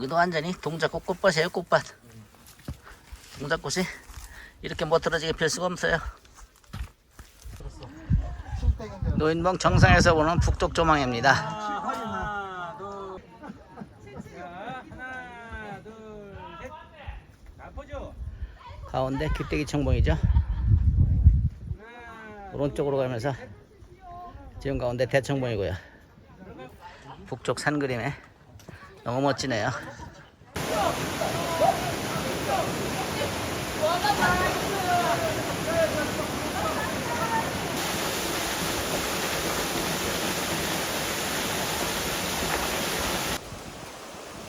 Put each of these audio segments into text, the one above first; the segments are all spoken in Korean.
여기도 완전히 동작꽃 꽃밭이에요 꽃밭. 동작꽃이 이렇게 멋들어지게 필 수가 없어요. 노인봉 정상에서 보는 북쪽 조망입니다. 가운데 귀때기 청봉이죠. 오른쪽으로 가면서 지금 가운데 대청봉이고요. 북쪽 산 그림에 너무 멋지네요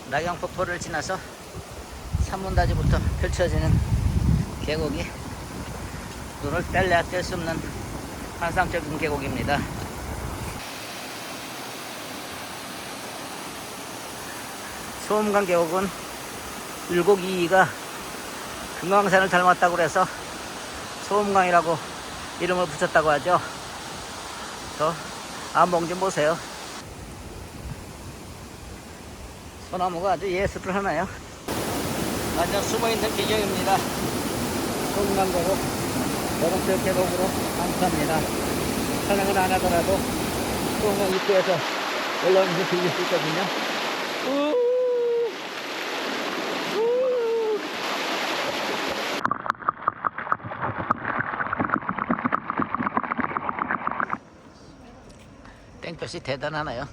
낙양폭포를 지나서 산문다지부터 펼쳐지는 계곡이 눈을 뗄래야 뗄 수 없는 환상적인 계곡입니다. 소음강 계곡은 율곡 이이가 금강산을 닮았다고 그래서 소음강이라고 이름을 붙였다고 하죠. 저 안봉 좀 보세요. 소나무가 아주 예술을 하나요? 완전 숨어있는 비경입니다. 소음강 계곡 오른쪽 계곡으로 안수합니다. 촬영을 안 하더라도 소음강 입구에서 올라오면서 들릴 수 있거든요. 땡볕이 대단하네요.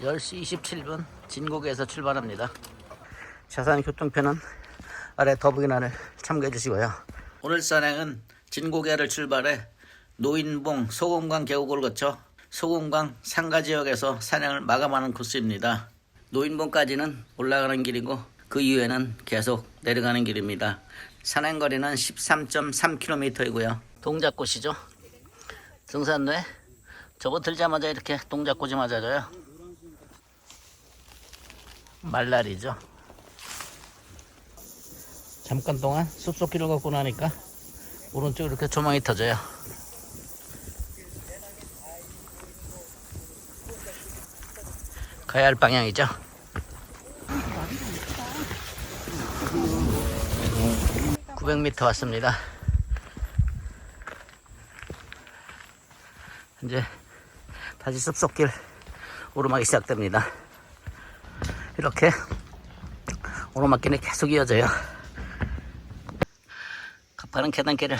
10시 27분 진곡에서 출발합니다. 자산 교통편은 아래 더보기란을 참고해 주시고요. 오늘 산행은 진고개를 출발해 노인봉 소금강 계곡을 거쳐 소금강 상가 지역에서 산행을 마감하는 코스입니다. 노인봉까지는 올라가는 길이고 그 이후에는 계속 내려가는 길입니다. 산행 거리는 13.3km이고요. 동작꽃이죠. 등산로에 접어들자마자 이렇게 동작꽃이 맞아져요. 말날이죠. 잠깐 동안 숲속길을 걷고 나니까 오른쪽 이렇게 조망이 터져요. 가야 할 방향이죠. (900m) 왔습니다. 이제 다시 숲속길 오르막이 시작됩니다. 이렇게 오르막길이 계속 이어져요. 가파른 계단길을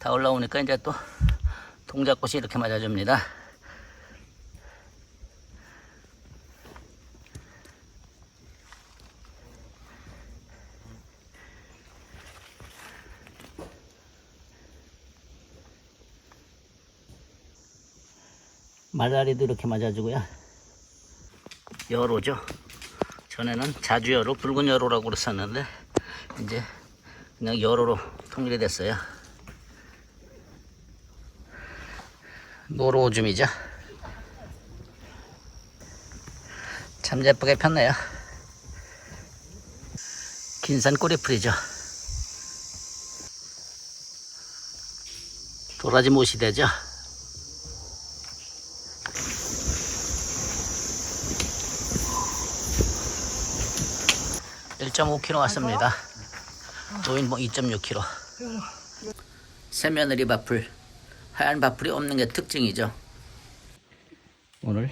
다 올라오니까 이제 또 동작꽃이 이렇게 맞아줍니다. 말다리도 이렇게 맞아주고요. 여로죠. 전에는 자주 여로, 붉은 여로라고 그랬었는데 이제 그냥 여로로 통일이 됐어요. 노로오줌이죠. 참 예쁘게 폈네요. 긴산 꼬리풀이죠. 도라지 못이 되죠. (1.5km) 왔습니다. 노인봉 2.6km. 새며느리 바풀, 하얀 바풀이 없는 게 특징이죠. 오늘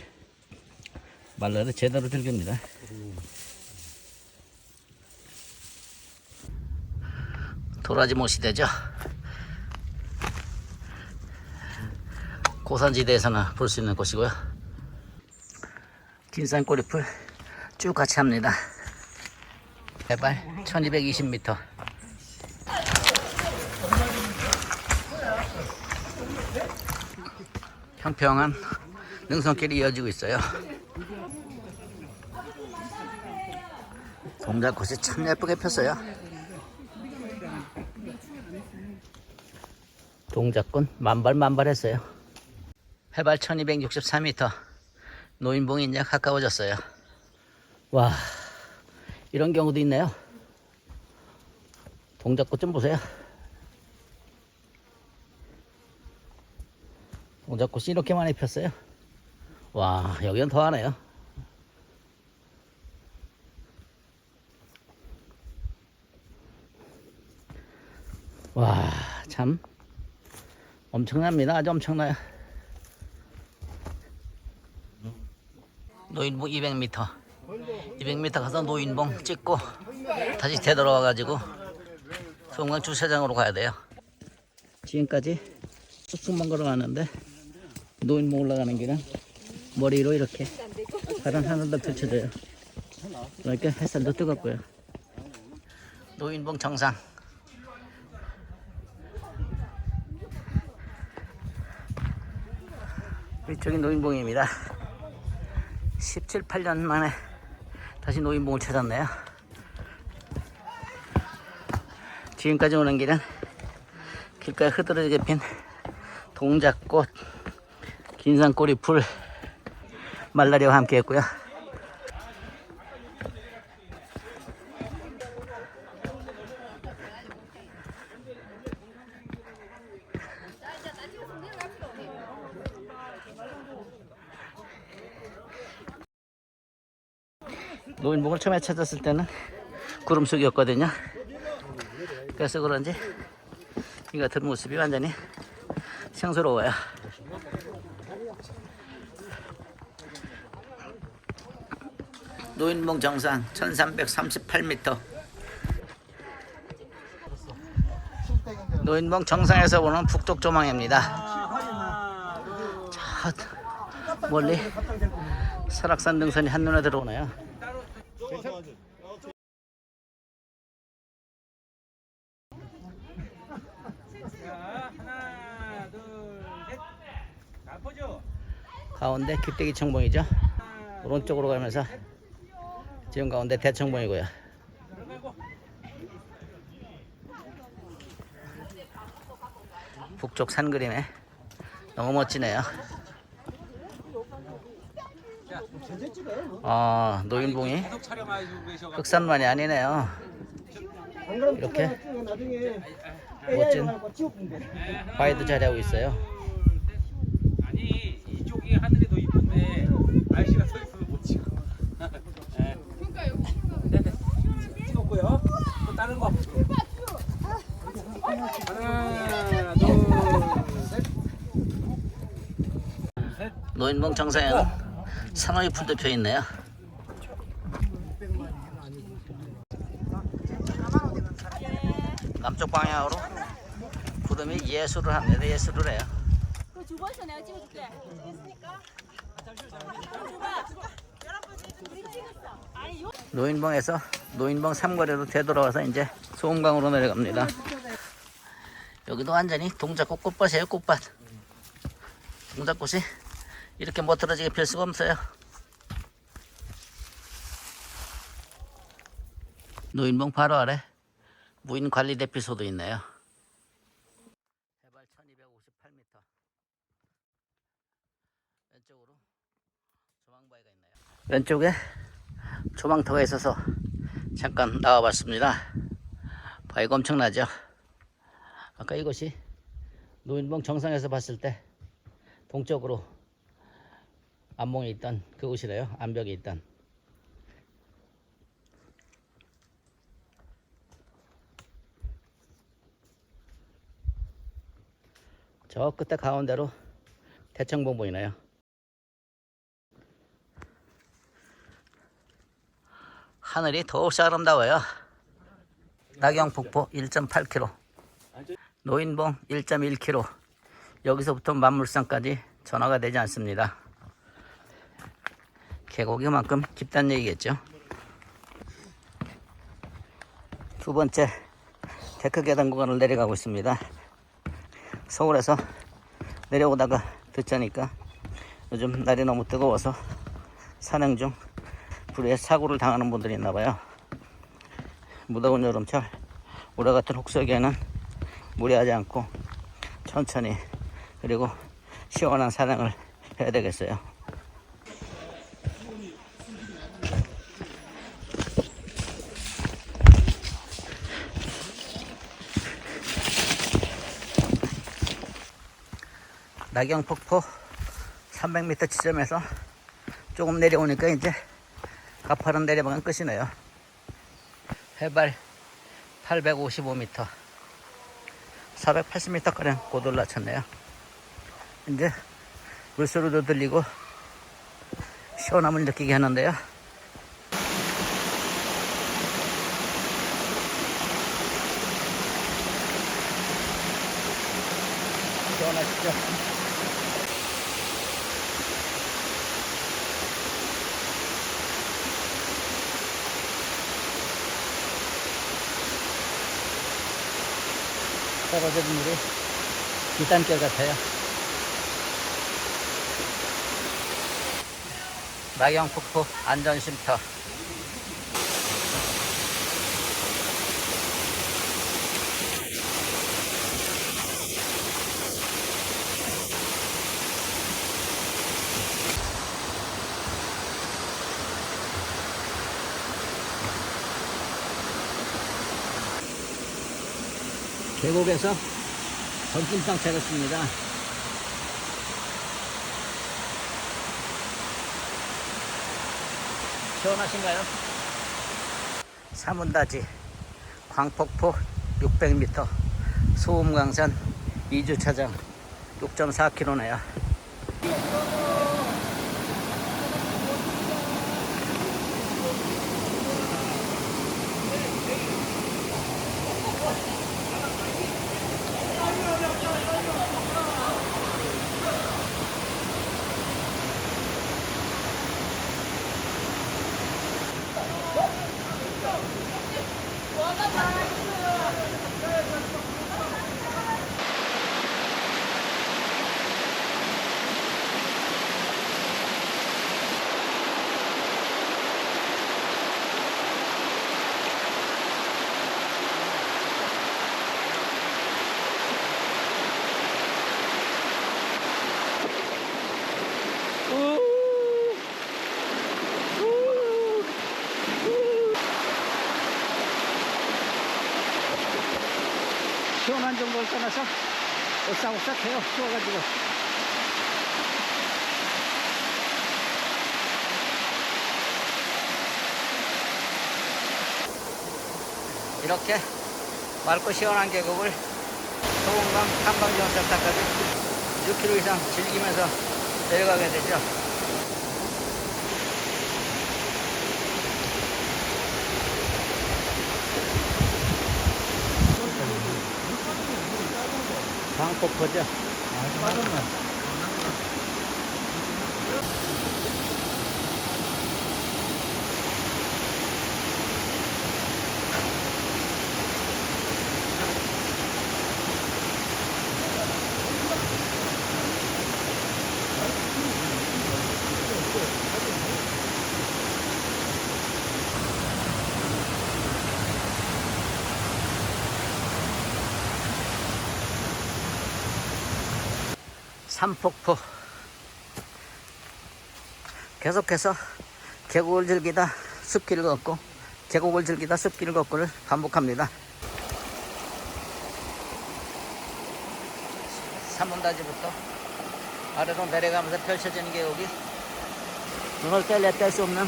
말라를 제대로 즐깁니다. 도라지 못이 되죠. 고산지대에서나 볼 수 있는 곳이고요. 긴산 꼬리풀 쭉 같이 합니다. 해발 1220m. 평평한 능선길이 이어지고 있어요. 동작꽃이 참 예쁘게 폈어요. 동작꽃 만발만발했어요. 해발 1263m. 노인봉이 이제 가까워졌어요. 와, 이런 경우도 있네요. 동작꽃 좀 보세요. 동작꽃이 이렇게 많이 폈어요. 와, 여기는 더하네요. 와, 참. 엄청납니다. 아주 엄청나요. 노인부 200m. 200m 가서 노인봉 찍고 다시 되돌아와 가지고 소금강 주차장으로 가야 돼요. 지금까지 쑥쑥만 걸어가는데 노인봉 올라가는 길은 머리로 이렇게 바람 하늘도 펼쳐져요. 그러니까 햇살도 뜨겁고요. 노인봉 정상. 이쪽이 노인봉입니다. 17, 8년 만에 다시 노인봉을 찾았네요. 지금까지 오는 길은 길가에 흐드러지게 핀 동작꽃, 긴산꼬리 풀, 말라리와 함께 했고요. 노인봉을 처음에 찾았을 때는 구름 속이었거든요. 그래서 그런지 이 같은 모습이 완전히 생소로워요. 노인봉 정상 1338m 노인봉 정상에서 보는 북쪽 조망입니다. 저 멀리 설악산 등선이 한눈에 들어오네요. 자, 하나, 둘, 셋. 자, 포즈. 가운데 기대기 청봉이죠. 오른쪽으로 가면서 지금 가운데 대청봉이고요. 북쪽 산 그림에 너무 멋지네요. 아 노인봉이. 흑산만이 아니네요. 이렇게 멋진 바위도 자리하고 있어요. 아니 이쪽이 하늘이 날씨가 서 있어서 못 찍어. 그러니까 여기 네 네. 찍었고요. 또 다른 거. 노인봉 정상에는 산호이 풀도 펴 있네요. 남쪽 방향으로 구름이 예술을 합니다. 예술을 해요. 그 주번서 내가 찍어줄게. 노인봉에서 노인봉 삼거리로 되돌아와서 이제 소음강으로 내려갑니다. 여기도 완전히 동작꽃 꽃밭이에요, 꽃밭. 동작꽃이 이렇게 멋들어지게 필 수가 없어요. 노인봉 바로 아래 무인관리대피소도 있네요. 해발 1258m. 왼쪽으로 조망바위가 있네요. 왼쪽에 조망터가 있어서 잠깐 나와봤습니다. 바위가 엄청나죠? 아까 이것이 노인봉 정상에서 봤을 때 동쪽으로 안봉에 있던 그곳이래요. 암벽에 있던. 저 끝에 가운데로 대청봉 보이나요? 하늘이 더욱이 아름다워요. 낙영폭포 1.8km, 노인봉 1.1km, 여기서부터 만물산까지 전화가 되지 않습니다. 계곡이만큼 깊다는 얘기겠죠. 두 번째 데크 계단 구간을 내려가고 있습니다. 서울에서 내려오다가 듣자니까 요즘 날이 너무 뜨거워서 산행 중 불에 사고를 당하는 분들이 있나 봐요. 무더운 여름철 올해 같은 혹서기에는 무리하지 않고 천천히 그리고 시원한 산행을 해야 되겠어요. 낙영폭포 300m 지점에서 조금 내려오니까 이제 가파른 내려방은 끝이네요. 해발 855m. 480m가량 고도를 낮췄네요. 이제 물소리도 들리고 시원함을 느끼게 하는데요. 시원하시죠? 떨어지는 물이 비단결 같아요. 낙영폭포 안전쉼터 계곡에서 점심상 차렸습니다. 시원하신가요? 사문다지 광폭포 600m 소음강산 2주차장 6.4km네요. 정도를 떠나서 오싹오싹해요. 추워가지고. 이렇게 맑고 시원한 계곡을 소금강 탐방지원센터까지 6km 이상 즐기면서 내려가게 되죠. 광폭포죠. 삼폭포. 계속해서 계곡을 즐기다 숲길을 걷고 계곡을 즐기다 숲길을 걷고를 반복합니다. 삼문다지부터 아래로 내려가면서 펼쳐지는 계곡이 눈을 뗄래 뗄 수 없는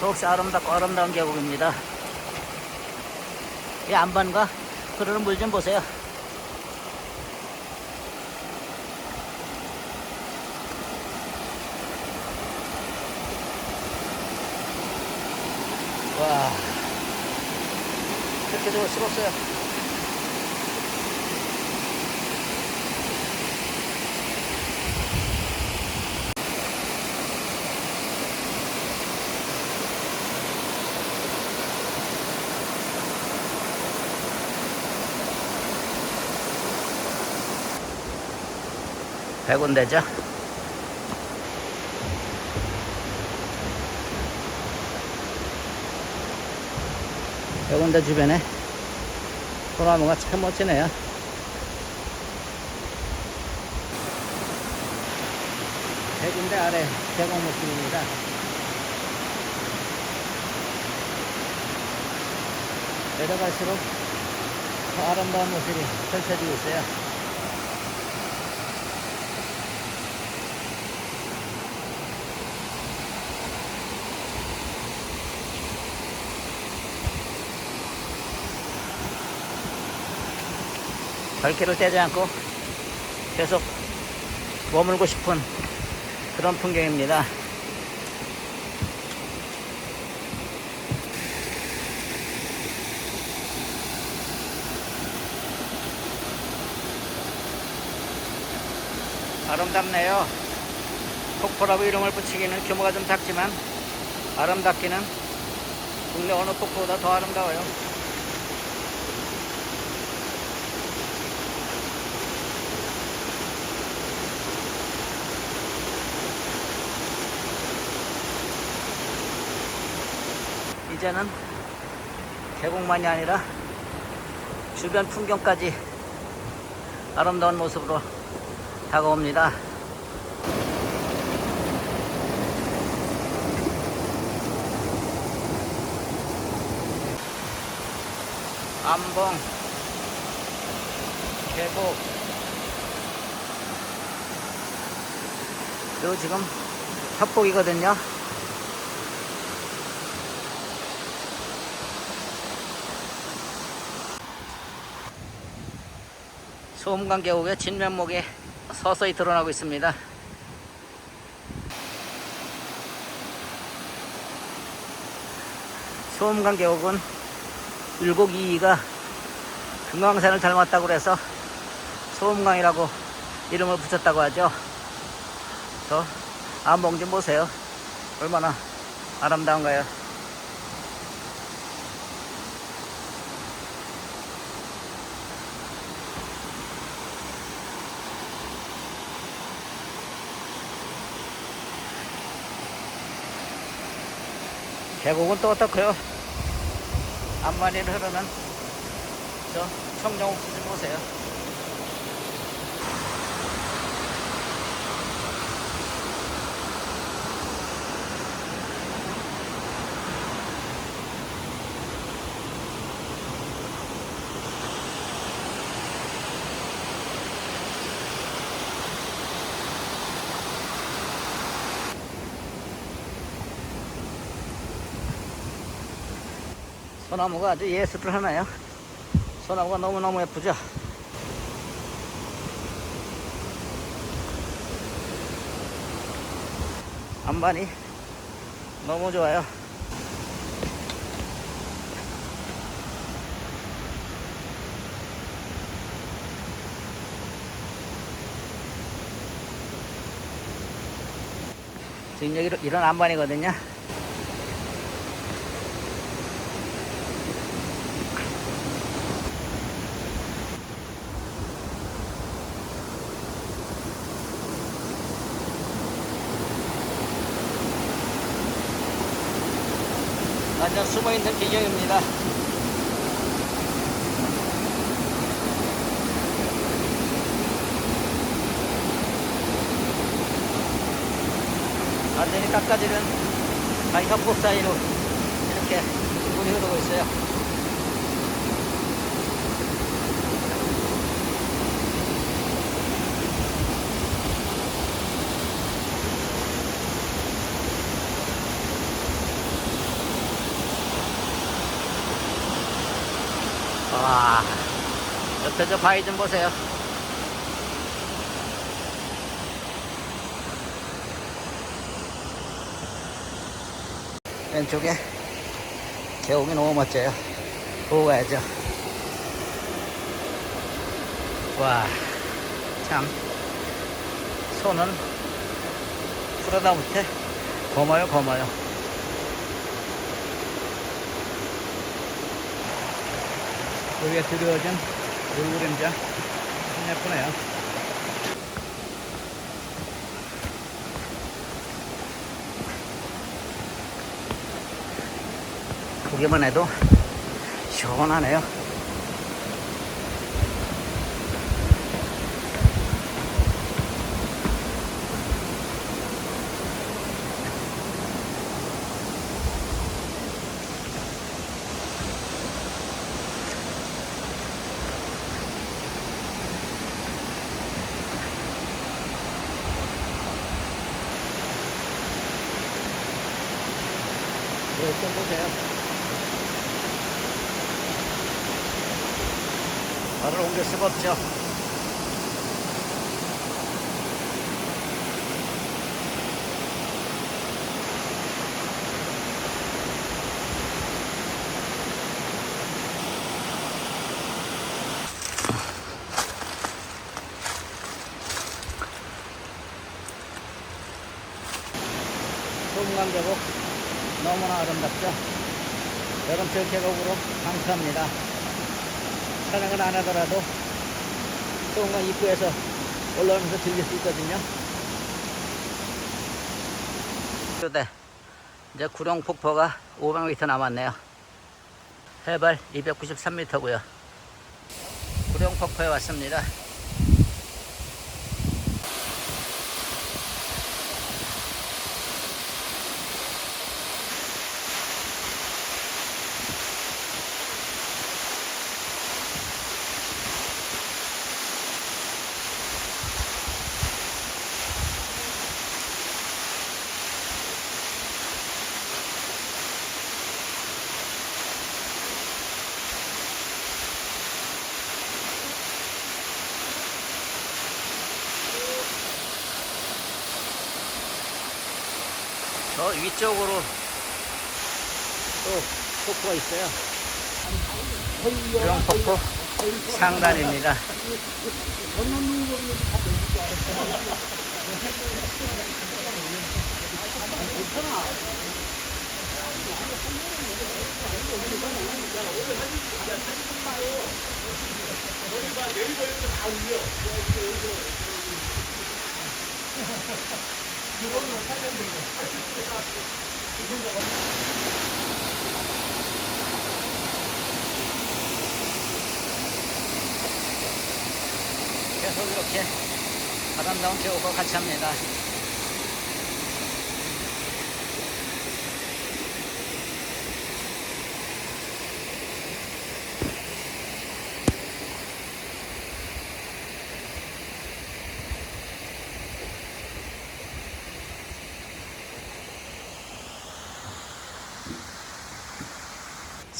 더욱이 아름답고 아름다운 계곡입니다. 이 안반과 흐르는 물 좀 보세요 와. 그렇게 좋을 수가 없어요. 백운대죠 백운대 주변에 소나무가 참 멋지네요. 백운대 아래 모습입니다. 내려갈수록 더 아름다운 모습이 펼쳐지고 있어요. 발길을 떼지 않고 계속 머물고 싶은 그런 풍경입니다. 아름답네요. 폭포라고 이름을 붙이기는 규모가 좀 작지만 아름답기는 국내 어느 폭포보다 더 아름다워요. 이제는 계곡만이 아니라 주변 풍경까지 아름다운 모습으로 다가옵니다. 암봉 계곡 그리고 지금 협곡이거든요. 소음강 계곡의 진면목에 서서히 드러나고 있습니다. 소음강 계곡은 율곡이이가 금강산을 닮았다고 그래서 소음강이라고 이름을 붙였다고 하죠. 저 암봉 좀 보세요. 얼마나 아름다운가요? 계곡은 또 어떻고요? 앞만이를 흐르는 저 청정옥수 좀 보세요. 소나무가 아주 예술을 하나요? 소나무가 너무너무 예쁘죠? 안반이 너무 좋아요. 지금 여기 이런 안반이거든요. 완전 숨어있는 비경입니다. 완전히 깎아지는 협곡 사이로 이렇게 물이 흐르고 있어요. 와, 옆에 저 바위 좀 보세요. 왼쪽에 계곡이 너무 멋져요. 보고 가야죠. 와, 참, 손은 풀어다 못해 고마요, 고마요. 여기에 드리워진 물그림자 참 예쁘네요. 보기만 해도 시원하네요. 네, 좀 보세요. 발을 옮길 수가 없죠. 소금강 계곡 너무나 아름답죠. 여름철 계곡으로 강추합니다. 촬영을 안 하더라도 소금강 입구에서 올라오면서 즐길 수 있거든요. 네, 이제 구룡 폭포가 500m 남았네요. 해발 293m고요. 구룡 폭포에 왔습니다. 저 위쪽으로 또 폭포가 있어요. 구룡폭포 상단입니다. 계속 이렇게 아름다운 계곡과 같이 합니다.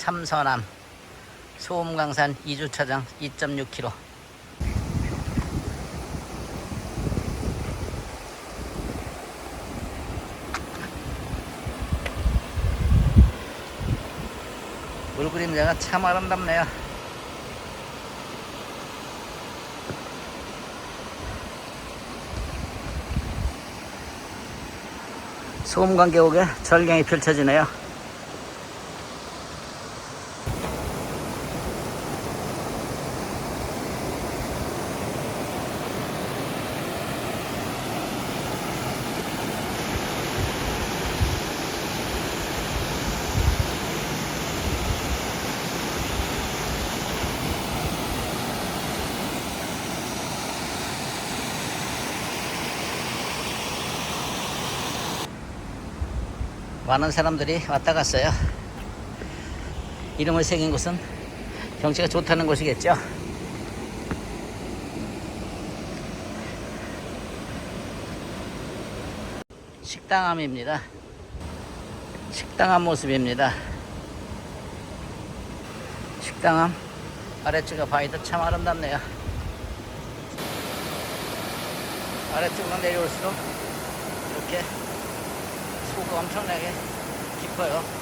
삼서남 소음강산 2주차장 2.6km 물 그림자가 참 아름답네요. 소음강 계곡에 절경이 펼쳐지네요. 많은 사람들이 왔다 갔어요. 이름을 새긴 곳은 경치가 좋다는 곳이겠죠. 식당암입니다. 식당암 모습입니다. 식당암 아래쪽에 바위도 참 아름답네요. 아래쪽으로 내려올수록 이렇게 엄청나게 깊어요.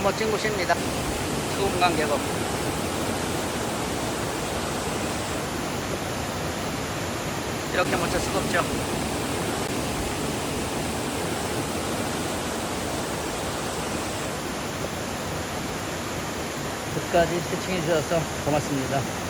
참 멋진 곳입니다. 소음강 계곡. 이렇게 멋질 수가 없죠. 끝까지 시청해 주셔서 고맙습니다.